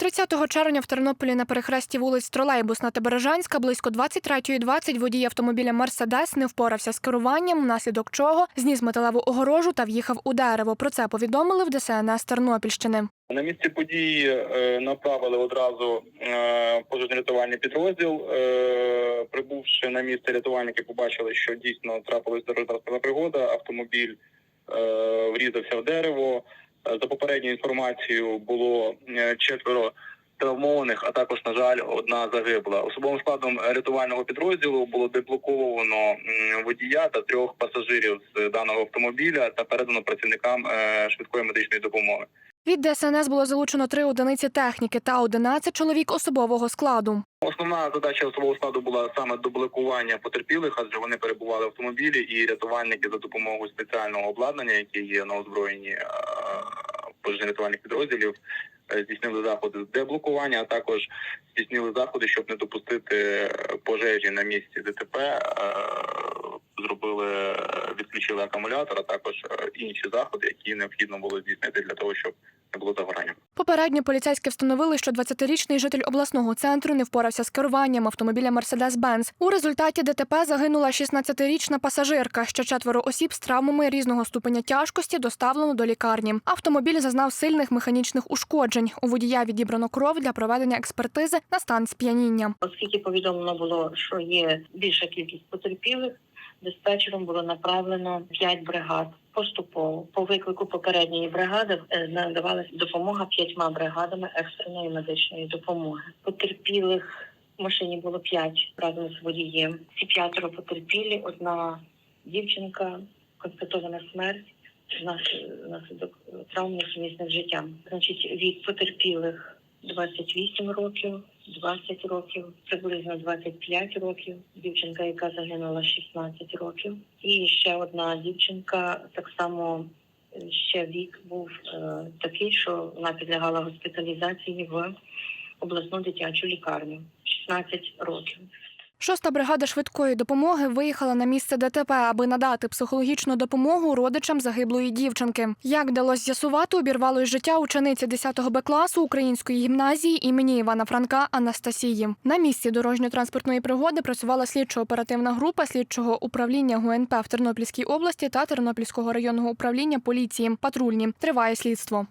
30 червня в Тернополі на перехресті вулиць Тролейбусна та Бережанська близько 23.20 водій автомобіля Мерседес не впорався з керуванням, внаслідок чого зніс металеву огорожу та в'їхав у дерево. Про це повідомили в ДСНС Тернопільщини. На місці події е, направили одразу е, пожежно-рятувальний підрозділ. Е, прибувши на місце, рятувальники побачили, що дійсно трапилась дорожна пригода. Автомобіль врізався в дерево. Е, За попередньою інформацією було е, четверо травмованих, а також, на жаль, одна загибла. Особовим складом рятувального підрозділу було деблоковано водія та трьох пасажирів з даного автомобіля та передано працівникам е, швидкої медичної допомоги. Від ДСНС було залучено три одиниці техніки та 11 чоловік особового складу. Основна задача особового складу була саме доблокування потерпілих, адже вони перебували в автомобілі, і рятувальники за допомогою спеціального обладнання, яке є на озброєнні пожежно-рятувальних підрозділів, е, здійснили заходи з деблокування, а також здійснили заходи, щоб не допустити е, пожежі на місці ДТП. Відключили акумулятор, а також е, інші заходи, які необхідно було здійснити для того, щоб не було загорання. Попередньо поліцейські встановили, що 20-річний житель обласного центру не впорався з керуванням автомобіля Мерседес-Бенц. У результаті ДТП загинула 16-річна пасажирка. Ще четверо осіб з травмами різного ступеня тяжкості доставлено до лікарні. Автомобіль зазнав сильних механічних ушкоджень. У водія відібрано кров для проведення експертизи на стан сп'яніння. Оскільки повідомлено було, що є більша кількість потерпілих, диспетчером було направлено 5 бригад поступово. По виклику попередньої бригади е, надавалася допомога п'ятьма бригадами екстреної медичної допомоги. Потерпілих в машині було 5 разом з водієм. Ці п'ятеро потерпілі, одна дівчинка, констатована смерть. внас- Внаслідок травм несумісних життям. Значить, від потерпілих 28 років, 20 років, приблизно 25 років. Дівчинка, яка загинула 16 років. І ще одна дівчинка, так само е, ще вік був е, такий, що вона підлягала госпіталізації в обласну дитячу лікарню. 16 років. Шоста бригада швидкої допомоги виїхала на місце ДТП, аби надати психологічну допомогу родичам загиблої дівчинки. Як вдалося з'ясувати, обірвало й життя учениці 10 Б класу української гімназії імені Івана Франка Анастасії. На місці дорожньо-транспортної пригоди працювала слідчо-оперативна група слідчого управління ГУНП в Тернопільській області та Тернопільського районного управління поліції. Патрульні триває слідство.